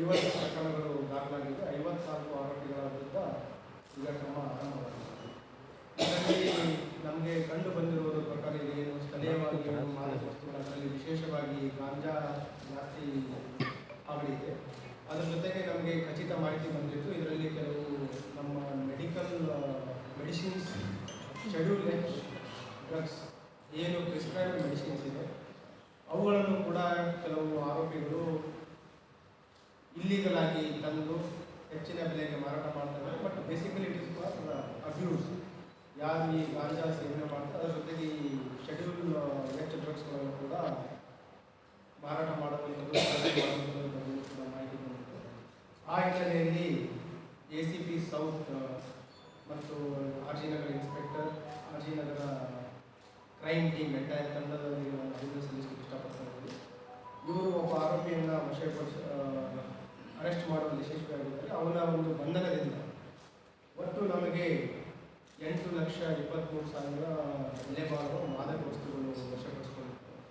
ಐವತ್ತು ಪ್ರಕರಣಗಳು ದಾಖಲಾಗಿದ್ದು ಐವತ್ನಾಲ್ಕು ಆರೋಪಿಗಳ ವಿರುದ್ಧ ಈಗ ಕ್ರಮ ಆರಂಭವಾಗಿದೆ. ನಮಗೆ ಕಂಡು ಬಂದಿರುವ ಪ್ರಕಾರ ಏನು ಸ್ಥಳೀಯವಾಗಿ ಏನು ಮಾದಕ ಅದರಲ್ಲಿ ವಿಶೇಷವಾಗಿ ಗಾಂಜಾ ಜಾಸ್ತಿ ಆಗಲಿದೆ ಅದರ ಜೊತೆಗೆ ನಮಗೆ ಖಚಿತ ಮಾಹಿತಿ ಬಂದಿತ್ತು. ಇದರಲ್ಲಿ ಕೆಲವು ನಮ್ಮ ಮೆಡಿಕಲ್, ಮೆಡಿಸಿನ್ಸ್ ಶೆಡ್ಯೂಲ್ ಡ್ರಗ್ಸ್ ಏನು ಪ್ರಿಸ್ಕ್ರೈಬ್ ಮೆಡಿಸಿನ್ಸ್ ಇದೆ. ಅವುಗಳನ್ನು ಕೂಡ ಕೆಲವು ಆರೋಪಿಗಳು ಇಲ್ಲೀಗಲ್ ಆಗಿ ತಂದು ಹೆಚ್ಚಿನ ಬೆಲೆಗೆ ಮಾರಾಟ ಮಾಡ್ತಾರೆ but basically it is for abuse ಯಾರು ಈ ಗಾಂಜಾ ಸೇವನೆ ಮಾಡ್ತಾರೆ, ಅದರ ಜೊತೆಗೆ ಈ ಶೆಡ್ಯೂಲ್ ಎಚ್ ಡ್ರಗ್ಸ್ಗಳನ್ನು ಕೂಡ ಮಾರಾಟ ಮಾಡುವಂಥದ್ದು ಕೂಡ ಮಾಹಿತಿ ಬಂದಿತ್ತು ಆ ಹಿನ್ನೆಲೆಯಲ್ಲಿ ಎ ಸಿ ಪಿ ಸೌತ್ ಮತ್ತು R G Nagar inspector R G Nagar crime team entire ತಂಡದಲ್ಲಿ ನಾನು ಅಭಿನಂದನೆ ಇಷ್ಟಪಡ್ತಾ ಇದ್ದೀವಿ ಇವರು ಒಬ್ಬ ಆರೋಪಿಯನ್ನು ವಶಪಡಿಸಿ ಅರೆಸ್ಟ್ ಮಾಡುವಲ್ಲಿ ಯಶಸ್ವಿಯಾಗಿದ್ದಾರೆ ಅವನ ಒಂದು ಬಂಧನದಿಂದ. ಒಟ್ಟು ನಮಗೆ ಎಂಟು ಲಕ್ಷ ಇಪ್ಪತ್ತ್ಮೂರು ಸಾವಿರ ಬಾಳುವ ಮಾದಕ ವಸ್ತುಗಳು ವಶಪಡಿಸಿಕೊಂಡಿದ್ದಾರೆ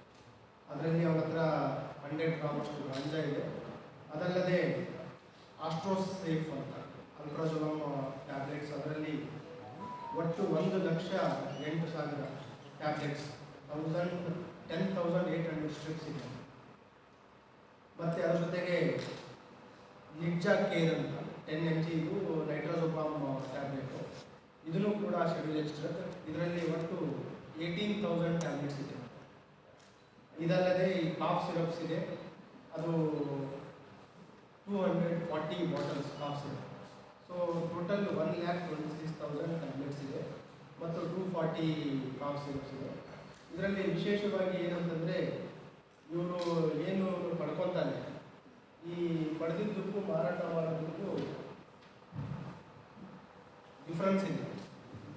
ಅದರಲ್ಲಿ ಅವನ ಹತ್ರ ಹಂಡ್ರೆಡ್ ಗ್ರಾಮಷ್ಟು ಗಾಂಜಾ ಇದೆ. ಅದಲ್ಲದೆ ಸೇಫ್ ಅಂತ ಅಲ್ಟ್ರಾಜೊಲಮ್ ಟ್ಯಾಬ್ಲೆಟ್ಸ್. ಅದರಲ್ಲಿ ಒಟ್ಟು ಒಂದು ಲಕ್ಷ ಎಂಟು ಸಾವಿರ tablets. Thousand ten thousand eight hundred strips ಇದೆ. ಮತ್ತು ಅದರ ಜೊತೆಗೆ ನಿಡ್ಜಾ ಕೇರ್ ಅಂತ ಟೆನ್ ಎಂ ಜಿ ಇದು ನೈಟ್ರೋಸೋಪಾಮ್ ಟ್ಯಾಬ್ಲೆಟು ಇದನ್ನು ಕೂಡ ಶೆಡ್ಯೂಲ್ ಎಕ್ಸ್ಟ್ರಾ ಇದರಲ್ಲಿ ಒಟ್ಟು ಏಯ್ಟೀನ್ ತೌಸಂಡ್ ಟ್ಯಾಬ್ಲೆಟ್ಸ್ ಇದೆ. ಇದಲ್ಲದೆ ಈ ಕಾಫ್ ಸಿರಪ್ಸ್ ಇದೆ. ಅದು two hundred forty bottles cough syrup so total one lakh twenty six thousand tablets ಇದೆ. ಮತ್ತು ಟೂ ಫಾರ್ಟಿ ಕಾಫ್ ಸಿರಪ್ಸ್ ಇದೆ. ಇದರಲ್ಲಿ ವಿಶೇಷವಾಗಿ ಏನಂತಂದರೆ, ಇವರು ಏನು ಪಡ್ಕೊತಾನೆ ಈ ಪಡೆದಿದ್ದಕ್ಕೂ ಮಾರಾಟ ಮಾಡೋದಕ್ಕೂ ಡಿಫ್ರೆನ್ಸ್ ಇದೆ.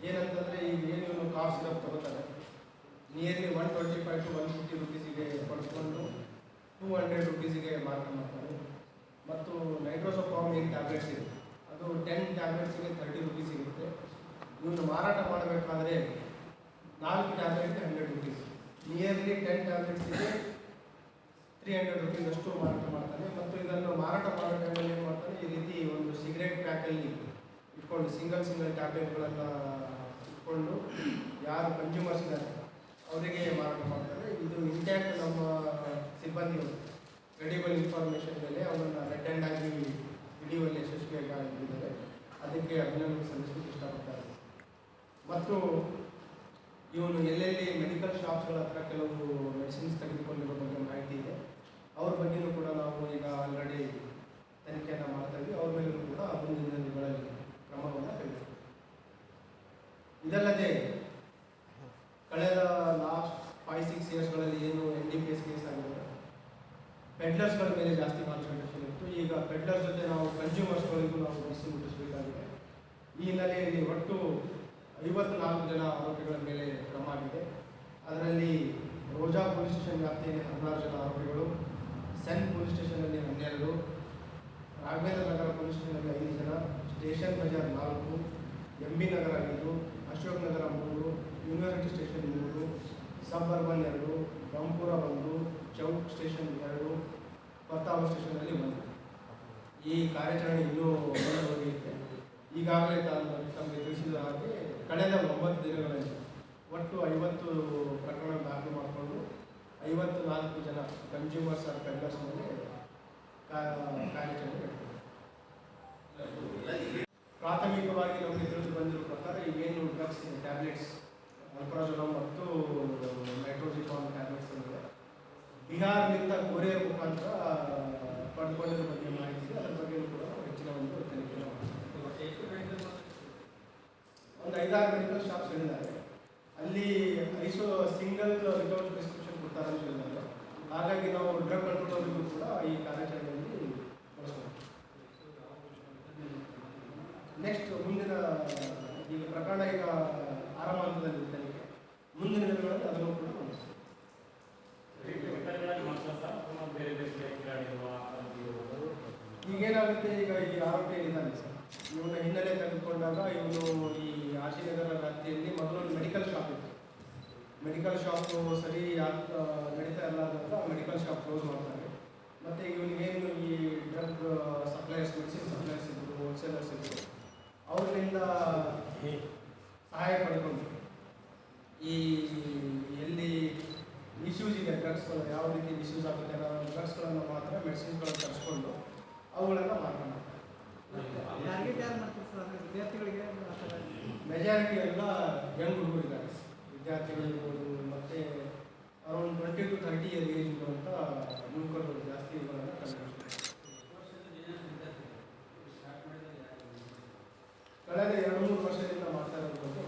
ಏನಂತಂದರೆ ಈಗ ಏನು ಕಾಫ್ ಸಿರಪ್ ತಗೋತಾನೆ nearly one twenty five to one fifty ರುಪೀಸಿಗೆ ಪಡ್ಕೊಂಡು ಟೂ ಹಂಡ್ರೆಡ್ ರುಪೀಸಿಗೆ ಮಾರಾಟ ಮಾಡ್ತಾರೆ. ಮತ್ತು ನೈಟ್ರೋಸೋಫಾಮ್ ಏನು ಟ್ಯಾಬ್ಲೆಟ್ಸ್ ಇದೆ. ಅದು ಟೆನ್ ಟ್ಯಾಬ್ಲೆಟ್ಸಿಗೆ ತರ್ಟಿ ರುಪೀಸ್ ಸಿಗುತ್ತೆ ಇವನು ಮಾರಾಟ ಮಾಡಬೇಕಾದ್ರೆ ನಾಲ್ಕು ಟ್ಯಾಬ್ಲೆಟ್ಗೆ ಹಂಡ್ರೆಡ್ ರುಪೀಸ್ ನಿಯರ್ಲಿ ಟೆನ್ ಟ್ಯಾಬ್ಲೆಟ್ಸಿಗೆ ತ್ರೀ ಹಂಡ್ರೆಡ್ ರುಪೀಸ್ ಅಷ್ಟು ಮಾರಾಟ ಮಾಡ್ತಾನೆ ಮತ್ತು ಇದನ್ನು ಮಾರಾಟ ಮಾಡೋ ಟೈಮಲ್ಲಿ ಏನು ಮಾಡ್ತಾನೆ, ಈ ರೀತಿ ಒಂದು ಸಿಗರೇಟ್ ಪ್ಯಾಕಲ್ಲಿ ಇಟ್ಕೊಂಡು ಸಿಂಗಲ್ ಸಿಂಗಲ್ ಟ್ಯಾಬ್ಲೆಟ್ಗಳನ್ನು ಇಟ್ಕೊಂಡು ಯಾರು ಕನ್ಸ್ಯೂಮರ್ಸ್ ಇದ್ದಾರೆ, ಅವರಿಗೆ ಮಾರಾಟ ಮಾಡ್ತಾರೆ ಇದು ಇಂಟ್ಯಾಕ್ಟ್ ನಮ್ಮ ಸಿಬ್ಬಂದಿಗಳು ಕ್ರೆಡಿಬಲ್ ಇನ್ಫಾರ್ಮೇಷನ್ ಮೇಲೆ ಅವರನ್ನು ರೆಡ್ ಹ್ಯಾಂಡ್ ಆಗಿ ಹಿಡಿಯುವಲ್ಲಿ ಯಶಸ್ವಿಯಾಗಿ ಆಗಿದ್ದಾರೆ ಅದಕ್ಕೆ ಅಭಿನಂದನೆ ಸಲ್ಲಿಸಲಿಕ್ಕೆ ಇಷ್ಟಪಡ್ತಾರೆ ಮತ್ತು ಇವನು ಎಲ್ಲೆಲ್ಲಿ ಮೆಡಿಕಲ್ ಶಾಪ್ಸ್ಗಳ ಹತ್ರ ಕೆಲವು ಮೆಡಿಸಿನ್ಸ್ ತೆಗೆದುಕೊಂಡಿರೋ ಬಗ್ಗೆ ಮಾಹಿತಿ ಇದೆ. ಅವ್ರ ಬಗ್ಗೆಯೂ ಕೂಡ ನಾವು ಈಗ ಆಲ್ರೆಡಿ ತನಿಖೆಯನ್ನು ಮಾಡ್ತಾ ಇದ್ವಿ. ಅವ್ರ ಮೇಲೂ ಕೂಡ ಮುಂದಿನ ದಿನಗಳಲ್ಲಿ ಕ್ರಮವನ್ನು ತೆಗೆದುಕೊಳ್ಳಿ ಇದಲ್ಲದೆ ಕಳೆದ ಲಾಸ್ಟ್ ಫೈವ್ ಸಿಕ್ಸ್ ಇಯರ್ಸ್ಗಳಲ್ಲಿ ಏನು N D P S case ಆಗಿದೆ ಪೆಡ್ಲರ್ಸ್ಗಳ ಮೇಲೆ ಜಾಸ್ತಿ ಕಾನ್ಸಂಟ್ರೇಷನ್ ಇತ್ತು. ಈಗ ಪೆಡ್ಲರ್ಸ್ ಜೊತೆ ನಾವು ಕನ್ಸ್ಯೂಮರ್ಸ್ಗಳಿಗೂ ನಾವು ಬಿಸಿ ಮುಟ್ಟಿಸಬೇಕಾಗಿದೆ. ಈ ಹಿನ್ನೆಲೆಯಲ್ಲಿ ಒಟ್ಟು ಐವತ್ನಾಲ್ಕು ಜನ ಆರೋಪಿಗಳ ಮೇಲೆ ಕ್ರಮ ಆಗಿದೆ. ಅದರಲ್ಲಿ ರೋಜಾ ಪೊಲೀಸ್ ಸ್ಟೇಷನ್ ವ್ಯಾಪ್ತಿಯಲ್ಲಿ ಹದಿನಾರು ಜನ ಆರೋಪಿಗಳು ಸೆನ್ ಪೊಲೀಸ್ ಸ್ಟೇಷನಲ್ಲಿ ಹನ್ನೆರಡು ರಾಘವೇಂದ್ರ ನಗರ ಪೊಲೀಸ್ ಸ್ಟೇಷನಲ್ಲಿ ಐದು ಜನ, ಸ್ಟೇಷನ್ ಬಜಾರ್ ನಾಲ್ಕು, ಎಂ ಬಿ ನಗರ ಐದು, ಅಶೋಕ್ ನಗರ ಮೂರು, ಯೂನಿವರ್ಸಿಟಿ ಸ್ಟೇಷನ್ ಮೂರು ಸಬ್ ಅರ್ಬನ್ ಎರಡು ಬಂಪುರ ಒಂದು, ಚೌಕ್ ಸ್ಟೇಷನ್ ಎರಡು, ಪರ್ತಾವ ಸ್ಟೇಷನಲ್ಲಿ ಒಂದು. ಈ ಕಾರ್ಯಾಚರಣೆ ಇನ್ನೂ ಮುಂದುವರಿಯುತ್ತೆ. ಈಗಾಗಲೇ ತಾನು ತಮಗೆ ತಿಳಿಸಿದ ಹಾಗೆ ಕಳೆದ ಒಂಬತ್ತು ದಿನಗಳಲ್ಲಿ ಒಟ್ಟು ಐವತ್ತು ಪ್ರಕರಣ ದಾಖಲು ಮಾಡಿಕೊಂಡು ಐವತ್ತು ನಾಲ್ಕು ಜನ ಕನ್ಸ್ಯೂಮರ್ಸ್ ಆರ್ ಪೆಡ್ಲರ್ಸ್ ಮೇಲೆ ಕಾರ್ಯಾಚರಣೆ ಪ್ರಾಥಮಿಕವಾಗಿ ನಮಗೆ ತಿಳಿದು ಬಂದಿರೋ ಪ್ರಕಾರ ಈಗೇನು ಡ್ರಗ್ಸ್ ಟ್ಯಾಬ್ಲೆಟ್ಸ್ ಅಲ್ಪ್ರಾಜೊಲಮ್ ಮತ್ತು ನೈಟ್ರೋಜಿಕಾನ್ ಟ್ಯಾಬ್ಲೆಟ್ಸ್ ಇದೆ ಬಿಹಾರ್ನಿಂದ ಕೊರಿಯರ್ ಮುಖಾಂತರ ಪಡ್ಕೊಂಡಿರೋ ಬಗ್ಗೆ ಮಾಹಿತಿ ಇದೆ. ಅದ್ರ ಬಗ್ಗೆ ಕೂಡ ಹೆಚ್ಚಿನ ಒಂದು ತನಿಖೆ ಒಂದು ಐದಾರು ಮೆಡಿಕಲ್ ಶಾಪ್ಸ್ ಹೇಳಿದ್ದಾರೆ ಅಲ್ಲಿ ಐಸೋ ಸಿಂಗಲ್ ವಿತೌಟ್ ಪ್ರಿಸ್ಕ್ರಿಪ್ಷನ್ ಹೇಳಿದ್ದಾರೆ ಹಾಗಾಗಿ ನಾವು ಡ್ರಗ್ ಕಂಟ್ರೋಲರಿಗೂ ಕೂಡ ಈ ಕಾರ್ಯಾಚರಣೆಯಲ್ಲಿ ಬಳಸ್ಬೋದು ನೆಕ್ಸ್ಟ್ ಮುಂದಿನ ಈಗ ಪ್ರಕರಣ ಈಗ ಆರಂಭ ಹಂತದಲ್ಲಿ ಇದೆ ತನಿಖೆ ಮುಂದಿನ ದಿನಗಳಲ್ಲಿ ಅದನ್ನು ಕೂಡ ಬಳಸ್ತೀವಿ ಬೇಕಾದ್ರೆ ಮಾತ್ರ ಸಹ ಅಥವಾ ಬೇರೆ ಬೇರೆ ಕಿರಾಣಿರುವ ಈಗೇನಾಗುತ್ತೆ ಈಗ ಈ ಆರೋಪಿ ಏನಿದ್ದಾನೆ ಸರ್ ಇವನ ಹಿನ್ನೆಲೆ ತೆಗೆದುಕೊಂಡಾಗ ಇವನು ಈ ಆಶಿನಗರ ವ್ಯಾಪ್ತಿಯಲ್ಲಿ ಮೊದಲು ಮೆಡಿಕಲ್ ಮೆಡಿಕಲ್ ಶಾಪ್ ಸರಿ ಯಾಕೆ ನಡೀತಾ ಇಲ್ಲ ಅಂತ ಮೆಡಿಕಲ್ ಶಾಪ್ ಕ್ಲೋಸ್ ಮಾಡ್ತಾರೆ. ಮತ್ತು ಇವನಿಗೇನು ಈ ಡ್ರಗ್ ಸಪ್ಲೈಯರ್ಸ್ ಮೆಡಿಸಿನ್ ಸಪ್ಲೈಯರ್ಸ್ ಇದ್ದರು ಹೋಲ್ಸೇಲರ್ಸ್ ಇದ್ದರು ಅವ್ರಿಂದ ಸಹಾಯ ಪಡ್ಕೊಂಡು ಈ ಎಲ್ಲಿ ಮಿಸ್ಯೂಸ್ ಇದೆ ಡ್ರಗ್ಸ್ಗಳು ಯಾವ ರೀತಿ ಮಿಸ್ಯೂಸ್ ಆಗುತ್ತೆ ಅನ್ನೋ ಡ್ರಗ್ಸ್ಗಳನ್ನು ಮಾತ್ರ ಮೆಡಿಸಿನ್ಗಳನ್ನು ತರಿಸ್ಕೊಂಡು ಅವುಗಳನ್ನು ಥರ ಮೆಜಾರಿಟಿ ಎಲ್ಲ ಯಂಗ್ ಹುಡುಗರು ವಿದ್ಯಾರ್ಥಿಗಳಿರ್ಬೋದು ಮತ್ತು around twenty to thirty year age ಇರುವಂಥ ಯುವಕರು ಜಾಸ್ತಿ ಇವುಗಳನ್ನು ಕಂಡುಹಿಡಿತಾರೆ ಕಳೆದ ಎರಡು ಮೂರು ವರ್ಷದಿಂದ ಮಾಡ್ತಾ ಇರೋದು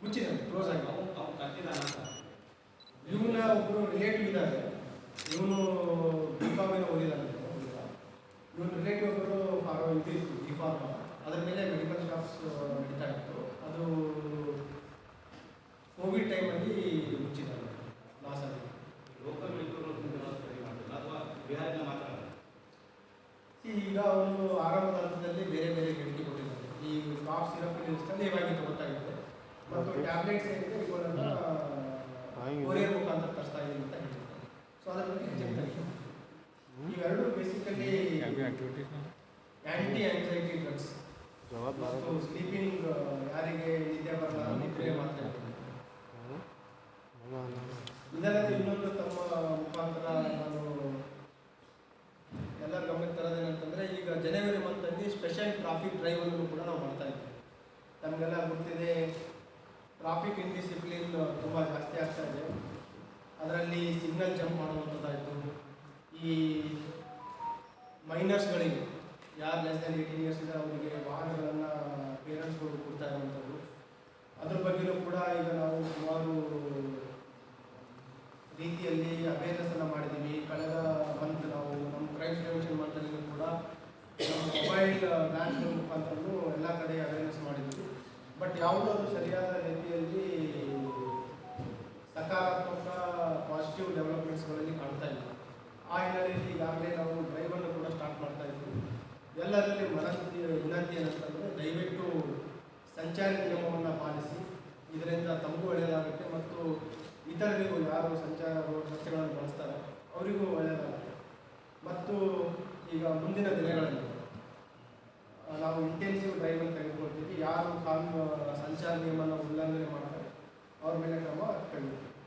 ಮುಚ್ಚಿದೆ ಕ್ಲೋಸ್ ಆಗಿ ಇವನ ಒಬ್ಬರು ರಿಲೇಟಿವ್ ಇದ್ದಾರೆ. ಇವನು ಬಿ ಫಾರ್ಮಿನ ಓದಿದ್ದಾನೆ ಇವನು ರಿಲೇಟಿವ್ ಒಬ್ಬರು ಇದು ಫಾರ್ಮ್ ಅದರ ಮೇಲೆ ಮೆಡಿಕಲ್ ಶಾಪ್ಸ್ ನಡೀತಾ ಇತ್ತು. ಅದು ಕೋವಿಡ್ ಟೈಮಲ್ಲಿ ಮುಚ್ಚಿದ್ದಾರೆ. ಲಾಸ್ ಆಗಿದೆ. See, ಈಗ ಅವರು ಆರಂಭದ ಹಂತದಲ್ಲಿ ಬೇರೆ ಬೇರೆ ಹೇಳಿಕೆ ಕೊಟ್ಟಿದ್ದಾರೆ. ಈ ಕಾಫ್ ಸಿರಪ್ ಸ್ಥಳೀಯವಾಗಿ ಇದೆ ಮತ್ತು ಟ್ಯಾಬ್ಲೆಟ್ಸ್ ಏನಿದೆ ಇವುಗಳನ್ನ ಕೊರಿಯರ್ ಮುಖಾಂತರ ತರಿಸ್ತಾ ಇದೆ ಅಂತ ಹೇಳಿದ್ದಾರೆ. ಸೊ ಅದ್ರ ಬಗ್ಗೆ ಹೆಚ್ಚಿನ ತನಿಖೆ ಇವೆರಡು ಬೇಸಿಕಲಿ ಆ್ಯಂಟಿ ಆಂಗ್ಸೈಟಿ ಡ್ರಗ್ಸ್ ಮತ್ತು ಸ್ಲೀಪಿಂಗ್ ಯಾರಿಗೆ ನಿದ್ದೆ ಬರಲ್ಲ ನಿದ್ರೆ ಮಾತ್ರ ಇದಲ್ಲದೆ ಇನ್ನೊಂದು ತಮ್ಮ ಮುಖಾಂತರ ನಾನು ಎಲ್ಲರ ಗಮನಕ್ಕೆ ತರೋದೇನಂತಂದ್ರೆ ಈಗ ಜನವರಿ ಮಂತಲ್ಲಿ ಸ್ಪೆಷಲ್ ಟ್ರಾಫಿಕ್ ಡ್ರೈವ್ ಅನ್ನು ಕೂಡ ನಾವು ಮಾಡ್ತಾ ಇದ್ದೀವಿ ನಮಗೆಲ್ಲ ಗೊತ್ತಿದೆ ಟ್ರಾಫಿಕ್ ಇಂಡಿಸಿಪ್ಲಿನ್ ತುಂಬ ಜಾಸ್ತಿ ಆಗ್ತಾ ಇದೆ ಅದರಲ್ಲಿ ಸಿಗ್ನಲ್ ಜಂಪ್ ಮಾಡುವಂಥದ್ದಾಯಿತು ಈ ಮೈನರ್ಸ್ಗಳಿಗೆ ಯಾರು ಲೆಸ್ ದೆನ್ ಏಯ್ಟೀನ್ ಇಯರ್ಸ್ ಇದೆ ಅವರಿಗೆ ವಾಹನಗಳನ್ನು ಪೇರೆಂಟ್ಸ್ಗಳು ಕೊಡ್ತಾ ಇರುವಂಥದ್ದು ಅದ್ರ ಬಗ್ಗೆಯೂ ಕೂಡ ಈಗ ನಾವು ಸುಮಾರು ರೀತಿಯಲ್ಲಿ ಅವೇರ್ನೆಸ್ಸನ್ನು ಮಾಡಿದ್ದೀವಿ ಕಳೆದ ಮಂತ್ ನಾವು ನಮ್ಮ ಕ್ರೈಮ್ ಪ್ರಿವೆನ್ಷನ್ ಮಂತಲ್ಲಿ ಕೂಡ ಮೊಬೈಲ್ ಬ್ಯಾನ್ಸ್ಗಳ ಮುಖಾಂತರನೂ ಎಲ್ಲ ಕಡೆ ಅವೇರ್ನೆಸ್ ಮಾಡಿದ್ದೀವಿ ಬಟ್ ಯಾವುದೋ ಸರಿಯಾದ ರೀತಿಯಲ್ಲಿ ಸಕಾರಾತ್ಮಕ ಪಾಸಿಟಿವ್ ಡೆವಲಪ್ಮೆಂಟ್ಸ್ಗಳಲ್ಲಿ ಕಾಣ್ತಾ ಇಲ್ಲ. ಆ ಹಿನ್ನೆಲೆಯಲ್ಲಿ ಈಗಾಗಲೇ ನಾವು ಡ್ರೈವನ್ನು ಕೂಡ ಸ್ಟಾರ್ಟ್ ಮಾಡ್ತಾ ಇದ್ವಿ. ಎಲ್ಲರಲ್ಲಿ ಮನಸ್ಥಿತಿ, ವಿನಂತಿ ಏನಂತಂದರೆ ದಯವಿಟ್ಟು ಸಂಚಾರಿ ನಿಯಮವನ್ನು ಪಾಲಿಸಿ, ಇದರಿಂದ ತಮಗೂ ಒಳ್ಳೆಯದಾಗುತ್ತೆ ಮತ್ತು ಇತರರಿಗೂ ಯಾರು ಸಂಚಾರ ರಸ್ತೆಗಳನ್ನು ಬಳಸ್ತಾರೆ, ಅವರಿಗೂ ಒಳ್ಳೆಯದಾಗುತ್ತೆ. ಮತ್ತು ಈಗ ಮುಂದಿನ ದಿನಗಳಲ್ಲಿ ನಾವು ಇಂಟೆನ್ಸಿವ್ ಡ್ರೈವನ್ನು ತೆಗೆದುಕೊಳ್ತೀವಿ. ಯಾರು ಕಾನೂನು ಸಂಚಾರ ನಿಯಮನ ಉಲ್ಲಂಘನೆ ಮಾಡ್ತಾರೆ ಅವ್ರ ಮೇಲೆ ಕ್ರಮ ತೆಗೆದುಕೊಳ್ತೀವಿ.